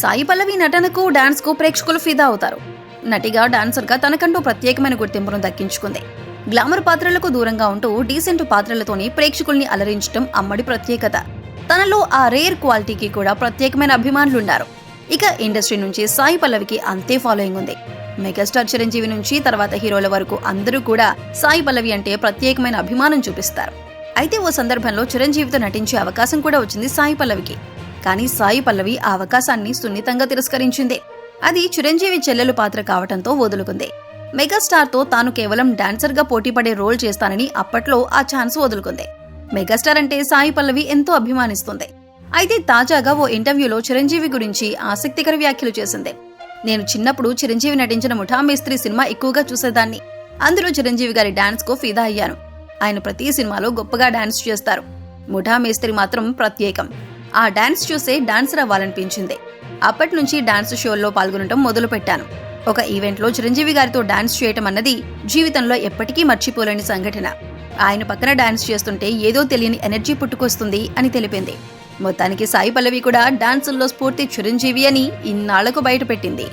సాయి పల్లవి నటనకు డాన్స్కు ప్రేక్షకులు ఫిదా అవుతారు. నటిగా డాన్సర్గా తనకంటూ ప్రత్యేకమైన గుర్తింపును దక్కించుకుంది. గ్లామర్ పాత్రలకు దూరంగా ఉంటూ డీసెంట్ పాత్రలతోనే ప్రేక్షకుల్ని అలరించడం అమ్మడి ప్రత్యేకత. తనలో ఆ రేర్ క్వాలిటీకి కూడా ప్రత్యేకమైన అభిమానులున్నారు. ఇక ఇండస్ట్రీ నుంచి సాయి పల్లవికి అంతే ఫాలోయింగ్ ఉంది. మెగాస్టార్ చిరంజీవి నుంచి తర్వాత హీరోల వరకు అందరూ కూడా సాయి పల్లవి అంటే ప్రత్యేకమైన అభిమానం చూపిస్తారు. అయితే ఓ సందర్భంలో చిరంజీవితో నటించే అవకాశం కూడా వచ్చింది సాయి పల్లవికి. కానీ సాయి పల్లవి ఆ అవకాశాన్ని సున్నితంగా తిరస్కరించింది. అది చిరంజీవి చెల్లెలు పాత్ర కావటంతో వదులుకుంది. మెగాస్టార్తో తాను కేవలం డాన్సర్గా పోటీపడే రోల్ చేస్తానని అప్పట్లో ఆ ఛాన్స్ వదులుకుంది. మెగాస్టార్ అంటే సాయి పల్లవి ఎంతో అభిమానిస్తుంది. అయితే తాజాగా ఓ ఇంటర్వ్యూలో చిరంజీవి గురించి ఆసక్తికర వ్యాఖ్యలు చేసింది. నేను చిన్నప్పుడు చిరంజీవి నటించిన ముఠా మేస్త్రి సినిమా ఎక్కువగా చూసేదాన్ని. అందులో చిరంజీవి గారి డాన్స్కు ఫిదా అయ్యాను. ఆయన ప్రతి సినిమాలో గొప్పగా డాన్స్ చేస్తారు. ముఠా మేస్త్రి మాత్రం ప్రత్యేకం. ఆ డాన్స్ చూసే డాన్సర్ అవ్వాలనిపించింది. అప్పటి నుంచి డాన్స్ షోల్లో పాల్గొనడం మొదలు పెట్టాను ఒక ఈవెంట్లో చిరంజీవి గారితో డాన్స్ చేయటం అన్నది జీవితంలో ఎప్పటికీ మర్చిపోలేని సంఘటన. ఆయన పక్కన డాన్స్ చేస్తుంటే ఏదో తెలియని ఎనర్జీ పుట్టుకొస్తుంది అని తెలిపింది. మొత్తానికి సాయి పల్లవి కూడా డాన్సుల్లో స్ఫూర్తి చిరంజీవి అని ఇన్నాళ్ళకు బయటపెట్టింది.